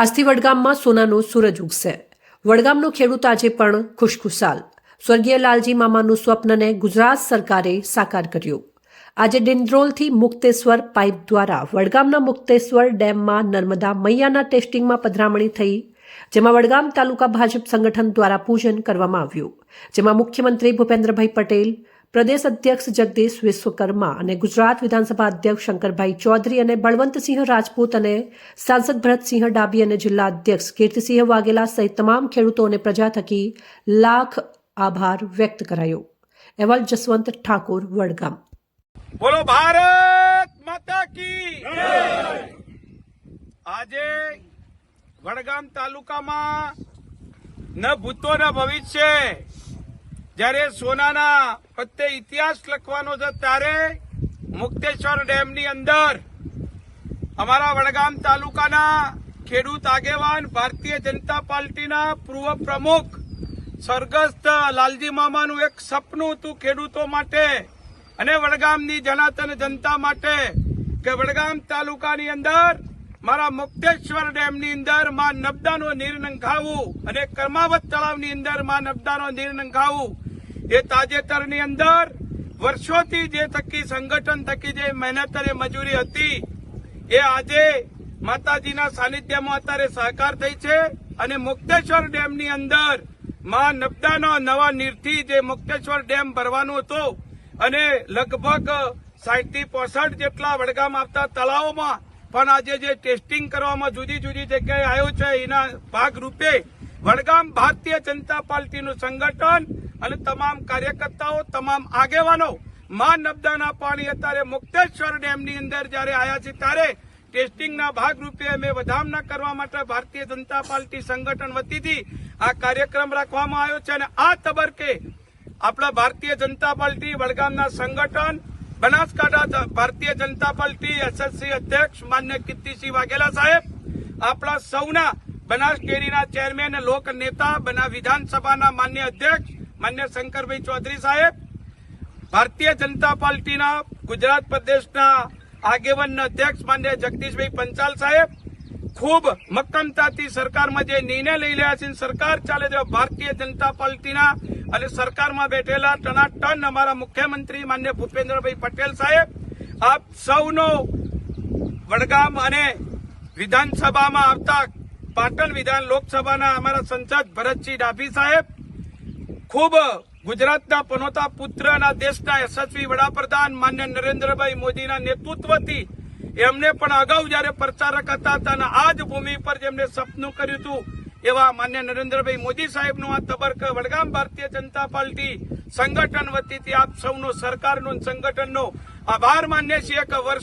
આજથી વડગામમાં સોનાનો સૂરજ ઉગશે. વડગામનો ખેડૂત આજે પણ ખુશખુશાલ. સ્વર્ગીય લાલજી મામાનું સ્વપ્નને ગુજરાત સરકારે સાકાર કર્યું. આજે ડિન્દ્રોલથી મુક્તેશ્વર પાઇપ દ્વારા વડગામના મુક્તેશ્વર ડેમમાં નર્મદા મૈયાના ટેસ્ટિંગમાં પધરામણી થઈ, જેમાં વડગામ તાલુકા ભાજપ સંગઠન દ્વારા પૂજન કરવામાં આવ્યું. જેમાં મુખ્યમંત્રી ભૂપેન્દ્રભાઈ પટેલ પ્રદેશ અધ્યક્ષ જગદીશ વિશ્વકર્મા અને ગુજરાત વિધાનસભા અધ્યક્ષ શંકરભાઈ ચૌધરી અને બળવંતસિંહ રાજપૂત અને સાંસદ ભરતસિંહ ડાબી અને જિલ્લા અધ્યક્ષ કીર્તિસિંહ વાઘેલા સહિત તમામ ખેડૂતો અને પ્રજા થકી લાખ આભાર વ્યક્ત કરાયો. અહેવાલ જસવંત ઠાકોર, વડગામ. બોલો ભારત માતા કી આજે વડગામ તાલુકામાં ન ભૂતો ન ભવિષ્ય જ્યારે સોનાના પ્રત્યે ઇતિહાસ લખવાનો છે, ત્યારે મુક્તેશ્વર ડેમની અંદર અમારા વડગામ તાલુકાના ખેડૂત આગેવાન ભારતીય જનતા પાર્ટીના પૂર્વ પ્રમુખ સ્વર્ગસ્થ લાલજી મામાનું એક સપનું હતું ખેડૂતો માટે અને વડગામની જનાતન જનતા માટે કે વડગામ તાલુકાની અંદર મારા મુક્તેશ્વર ડેમની અંદરમાં નબદાનો નીર નંખાવું અને કર્માવત તળાવની અંદરમાં નબદાનો નીર નંખાવું એ તાજેતરની અંદર વર્ષોથી જે થકી સંગઠન થકી જે મહેનત અને મજૂરી હતી, એ આજે માતાજીના સાનિધ્યમાં અત્યારે સહકાર થઈ છે અને મુક્તેશ્વર ડેમની અંદર મા નબદાનો નવા નીરથી જે મુક્તેશ્વર ડેમ ભરવાનો હતો અને લગભગ સાઠથી પોસઠ જેટલા વડગામ આવતા તળાવોમાં પણ આજે જે ટેસ્ટિંગ કરવામાં જુદી જુદી જગ્યાએ આવ્યો છે, એના ભાગરૂપે વડગામ ભારતીય જનતા પાર્ટીનું સંગઠન અને તમામ કાર્યકર્તાઓ, તમામ આગેવાનો માં નબદાના પાણી અત્યારે મુક્તેશ્વર ડેમની અંદર જયારે આવ્યા છે ત્યારે ટેસ્ટિંગના ભાગરૂપે અમે વધામણા કરવા માટે ભારતીય જનતા પાર્ટી સંગઠન વતીથી આ કાર્યક્રમ રાખવામાં આવ્યો છે અને આ તબક્કે આપણા ભારતીય જનતા પાર્ટી, વડગામના સંગઠન, બનાસકાંઠા ભારતીય જનતા પાર્ટી એસએસસી અધ્યક્ષ માન્ય કીર્તિસિંહ વાઘેલા સાહેબ, આપણા સૌના બનાસ ડેરીના ચેરમેન લોક નેતા બના વિધાનસભાના માન્ય અધ્યક્ષ માન્ય શંકરભાઈ ચૌધરી સાહેબ, ભારતીય જનતા પાર્ટીના ગુજરાત પ્રદેશના આગેવાન અધ્યક્ષ માન્ય જગદીશભાઈ પંચાલ સાહેબ, ખૂબ મક્કમતાથી સરકારમાં જે નિર્ણય લઈ રહ્યા છે સરકાર ચાલે છે, ભારતીય જનતા પાર્ટીના અને સરકારમાં બેઠેલા ટનાટન અમારા મુખ્યમંત્રી માન્ય ભૂપેન્દ્રભાઈ પટેલ સાહેબ, આપ સૌનો વડગામ અને વિધાનસભામાં આવતા પાટણ વિધાન લોકસભાના અમારા સંસદ ભરતસિંહ ડાભી સાહેબ ખૂબ ગુજરાતના પનોતા પુત્ર અને દેશના યશસ્વી વડાપ્રધાન માન્ય નરેન્દ્રભાઈ મોદીના નેતૃત્વથી એમને પણ અગાઉ જયારે પ્રચારક હતા અને આ જ ભૂમિ પર જેમને સપનું કર્યું હતું, એવા માન્ય નરેન્દ્રભાઈ મોદી સાહેબનું આ તબરક વડગામ ભારતીય જનતા પાર્ટી સંગઠન વતીથી આપ સૌનો સરકારનો સંગઠનનો આભાર માન્ય છીએ કે વર્ષ